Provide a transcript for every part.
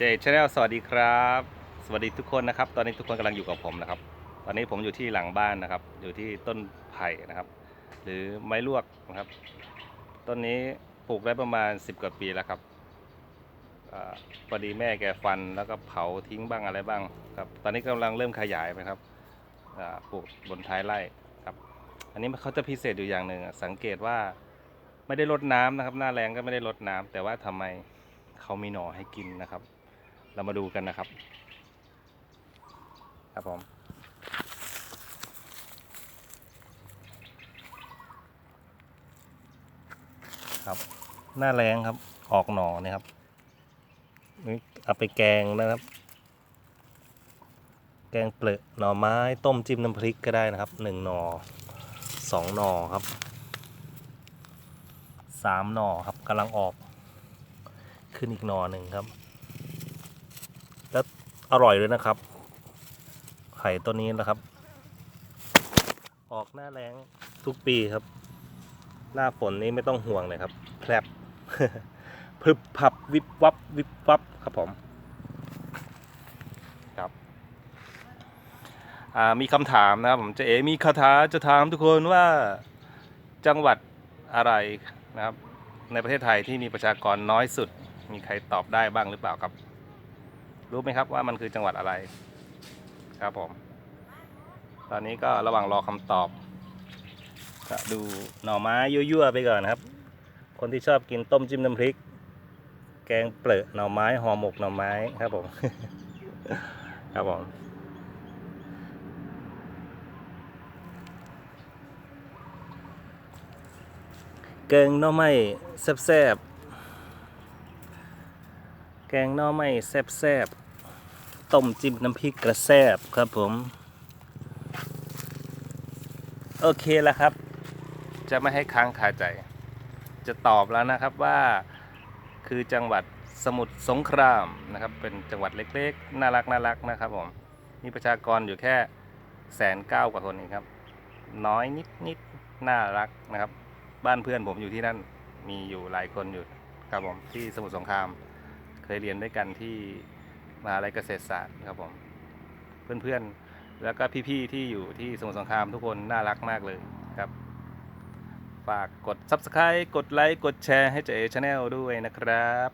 เจชแนลสวัสดีครับ สวัสดีทุกคนนะครับ ตอนนี้ทุกคนกำลังอยู่กับผมนะครับ ตอนนี้ผมอยู่ที่หลังบ้านนะครับ อยู่ที่ต้นไผ่นะครับ หรือไม้ลวกนะครับ ต้นนี้ปลูกได้ประมาณ 10 กว่าปีแล้วครับอาพอดีแม่แกฟันแล้วก็เผาทิ้งบ้างอะไรบ้างครับ ตอนนี้กำลังเริ่มขยายไปครับอ่าปลูกบนท้ายไร่ครับ อันนี้เขาจะพิเศษอยู่อย่างหนึ่งอะสังเกตว่าไม่ได้รดน้ำนะครับ หน้าแรงก็ไม่ได้รดน้ำแต่ว่าทำไมเขามีหน่อให้กินนะครับ เรามาดูกันนะครับ ครับผมครับหน้าแรงครับออกหน่อเนี่ยครับนี่เอาไปแกงนะครับ แกงเปลือกหน่อไม้ต้มจิ้มน้ำพริกก็ได้นะครับหนึ่งหน่อสองหน่อครับสามหน่อครับกำลังออกขึ้นอีกหน่อหนึ่งครับ อร่อยเลยนะครับ ไข่ตัวนี้นะครับ ออกหน้าแรงทุกปีครับ หน้าฝนนี้ไม่ต้องห่วงเลยครับแพรบพรึบพับวิบวับวิบวับครับผมครับมีคำถามนะครับผมจะเอมีคาถาจะถามทุกคนว่าจังหวัดอะไรนะครับ ในประเทศไทยที่มีประชากรน้อยสุด มีใครตอบได้บ้างหรือเปล่าครับ รู้ไหมครับว่ามันคือจังหวัดอะไรครับผม ตอนนี้ก็ระหว่างรอคำตอบก็ดูหน่อไม้ยั่วๆไปก่อนครับ คนที่ชอบกินต้มจิ้มน้ำพริก แกงเปลือกหน่อไม้ห่อหมกหน่อไม้ครับผม ครับผมแกงหน่อไม้แซ่บ แกงหน่อไม้แซ่บๆต้มจิ้มน้ำพริกกระแซบครับผม โอเคแล้วครับ จะไม่ให้ค้างคาใจ จะตอบแล้วนะครับว่าคือจังหวัดสมุทรสงครามนะครับ เป็นจังหวัดเล็กๆ น่ารักน่ารักนะครับผม มีประชากรอยู่แค่แสนเก้ากว่าคนเองครับ น้อยนิดนิดน่ารักนะครับ บ้านเพื่อนผมอยู่ที่นั่น มีอยู่หลายคนอยู่ครับผมที่สมุทรสงคราม เคยเรียนด้วยกันที่มหาลัยเกษตรศาสตร์ครับผมเพื่อนๆ แล้วก็พี่ๆที่อยู่ที่สมุทรสงครามทุกคนน่ารักมากเลยครับ ฝากกด Subscribe กดไลค์กดแชร์ให้เจเอชาแนลด้วยนะครับ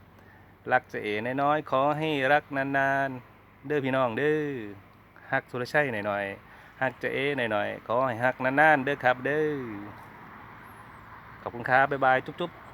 รักเจเอน้อยๆขอให้รักนานๆ เด้อพี่น้องเด้อฮักสุรชัยหน่อยๆฮักเจเอหน่อยๆขอให้ฮักนานๆเด้อครับเด้อขอบคุณครับบ๊ายบายจุ๊บๆ